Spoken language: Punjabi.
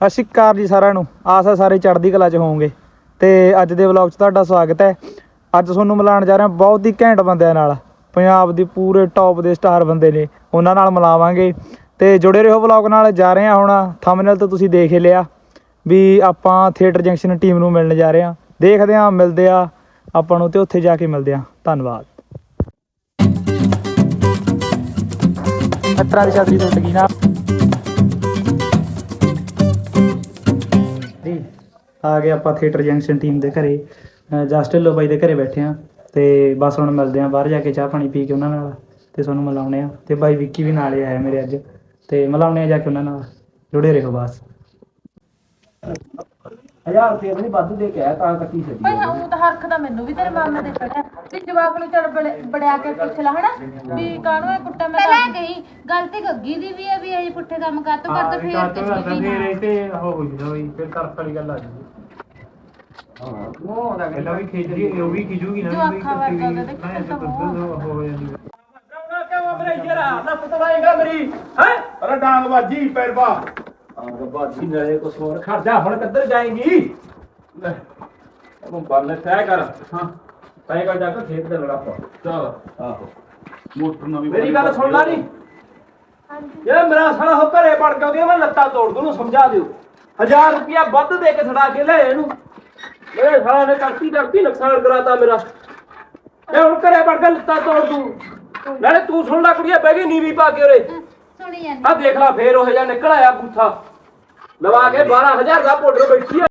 ਸਤਿ ਸ਼੍ਰੀ ਅਕਾਲ ਜੀ ਸਾਰਿਆਂ ਨੂੰ। ਆਸ ਹੈ ਸਾਰੇ ਚੜ੍ਹਦੀ ਕਲਾ 'ਚ ਹੋਵੋਗੇ। ਤੇ ਅੱਜ ਦੇ ਵਲੌਗ 'ਚ ਤੁਹਾਡਾ ਸਵਾਗਤ ਹੈ। ਅੱਜ ਤੁਹਾਨੂੰ ਮਿਲਾਉਣ ਜਾ ਰਿਹਾ ਬਹੁਤ ਹੀ ਘੈਂਟ ਬੰਦਿਆਂ ਨਾਲ। ਪੰਜਾਬ ਦੇ ਪੂਰੇ ਟੌਪ ਦੇ ਸਟਾਰ ਬੰਦੇ ਨੇ। ਉਹਨਾਂ ਨਾਲ ਮਿਲਾਵਾਂਗੇ। ਤੇ ਜੁੜੇ ਰਹੋ ਵਲੌਗ ਨਾਲ। ਜਾ ਰਹੇ ਹਾਂ ਹੁਣ ਥੰਬਨੇਲ ਤੋਂ ਤੁਸੀਂ ਦੇਖ ਹੀ ਲਿਆ ਵੀ ਆਪਾਂ ਥੀਏਟਰ ਜੰਕਸ਼ਨ ਟੀਮ ਨੂੰ ਮਿਲਣ ਜਾ ਰਹੇ ਹਾਂ। ਦੇਖਦੇ ਹਾਂ, ਮਿਲਦੇ ਆ ਆਪਾਂ ਨੂੰ ਤੇ ਉੱਥੇ ਜਾ ਕੇ ਮਿਲਦੇ ਹਾਂ। ਧੰਨਵਾਦ। ਅਤਰਾ ਦੀ ਛਤਰੀ ਟੁੱਟ ਗਈ ਨਾ ਆ ਗਏ ਆਪਾਂ ਥੀਏਟਰ ਜੰਕਸ਼ਨ ਟੀਮ ਦੇ ਘਰੇ, ਅਹ ਜਸਟ ਢਿੱਲੋਂ ਬਾਈ ਦੇ ਘਰੇ ਬੈਠੇ ਆ ਤੇ ਬਸ ਹੁਣ ਮਿਲਦੇ ਆ ਬਾਹਰ ਜਾ ਕੇ ਚਾਹ ਪਾਣੀ ਪੀ ਕੇ ਉਹਨਾਂ ਨਾਲ ਤੇ ਤੁਹਾਨੂੰ ਮਿਲਾਉਣੇ ਆ ਤੇ ਬਾਈ ਵਿੱਕੀ ਵੀ ਨਾਲ ਹੀ ਆਇਆ ਮੇਰੇ ਅੱਜ ਤੇ ਮਿਲਾਉਣੇ ਆ ਜਾ ਕੇ ਉਹਨਾਂ ਨਾਲ, ਜੁੜੇ ਰਹੋ ਬਸ। ਹਜ਼ਾਰ ਰੁਪਏ ਨਹੀਂ ਵਾਧੂ ਦੇ ਕੇ ਆਇਆ ਤਾਂ ਕੱਟੀ ਸਕੀ ਭਾਈ ਹਾਂ ਉਹ ਤਾਂ ਹਰਖ ਦਾ ਮੈਨੂੰ ਵੀ ਤੇਰੇ ਮਾਮੇ ਦੇ ਪੜਿਆ ਤੇ ਜਵਾਕ ਨੂੰ ਚੜ ਬੜਿਆ ਕੇ ਪੁੱਛ ਲਾ ਹਨਾ? ਵੀ ਕਾਹਨੂੰ ਇਹ ਕੁੱਟਾ ਮੈਂ ਪਹਿਲਾਂ ਗਈ ਗਲਤੀ ਗੱਗੀ ਦੀ ਵੀ ਹੈ ਵੀ ਇਹ ਪੁੱਠੇ ਕੰਮ ਕਾਤੋਂ ਕਰਦਾ ਫੇਰ ਤੇ ਫੇਰ ਇਹ ਤੇ ਹੋ ਹੋਈ ਹੋਈ ਫਿਰ ਤਰਫ ਵਾਲੀ ਗੱਲ ਆ ਜੂਗੀ। ਉਹ ਦਾ ਪਹਿਲਾਂ ਵੀ ਖੇਜਰੀ ਉਹ ਵੀ ਖਿਜੂਗੀ ਨਾ ਜੋ ਅੱਖਾਂ ਵਰਗਾ ਉਹਦਾ ਦੇਖੀ ਤਾਂ ਹੋ ਜਾਂਦੀ। ਮੇਰਾ ਜਰਾ ਲੱਤ ਤੜਾਏਗਾ ਮੇਰੀ ਹੈ? ਅਰੇ ਡਾਂਗ ਬਾਜੀ ਪੈਰ ਪਾ। ਆਹ ਬਾਜੀ ਨਾਲੇ ਕੁਛ ਹੋਰ ਖੜ ਜਾ ਹੁਣ ਕਿੱਧਰ ਜਾਏਗੀ? ਲੈ ਉਹ ਬੰਨ ਤੈ ਕਰ। ਹਾਂ ਤੈ ਕਰ ਜਾ ਕੇ ਖੇਤ ਦੇ ਲੜਾ ਪਾ। ਚਲ। ਆਹੋ। ਮੋਟਰ ਨਵੀਂ ਮੇਰੀ ਗੱਲ ਸੁਣ ਲਾ ਨਹੀਂ ਜੇ ਮੇਰਾ ਸਾਲਾ ਹੋ ਘਰੇ ਵੜ ਗਿਆ ਉਹਦੀਆਂ ਮੈਂ ਲੱਤਾਂ ਤੋੜ ਦੂੰ ਉਹਨੂੰ ਸਮਝਾ ਦਿਓ। 1000 ਰੁਪਇਆ ਵੱਧ ਦੇ ਕੇ ਛੜਾ ਕੇ ਲੈ ਇਹਨੂੰ। ਮੇਰੇ ਸਾਲਾ ਨੇ ਕਰਤੀ ਕਰਤੀ ਨੁਕਸਾਨ ਕਰਾਤਾ ਮੇਰਾ। ਇਹ ਹੁਣ ਘਰੇ ਵੜ ਕੇ ਲੱਤਾਂ ਤੋੜ ਦੂੰ। ਨਾਲੇ ਤੂੰ ਸੁਣ ਲੈ ਕੁੜੀਆ ਬਹਿ ਗਈ ਨੀਵੀਂ ਪਾ ਕੇ ਉਰੇ। ਸੁਣੀ ਜਾਂਦੀ। ਆ ਦੇਖ ਲੈ ਫੇਰ ਉਹ ਜਿਹਾ ਨਿਕਲ ਆਇਆ ਬੂਥਾ। ਲਵਾ ਕੇ 12000 ਦਾ ਪਾਊਡਰ ਬੈਠੀ ਆ।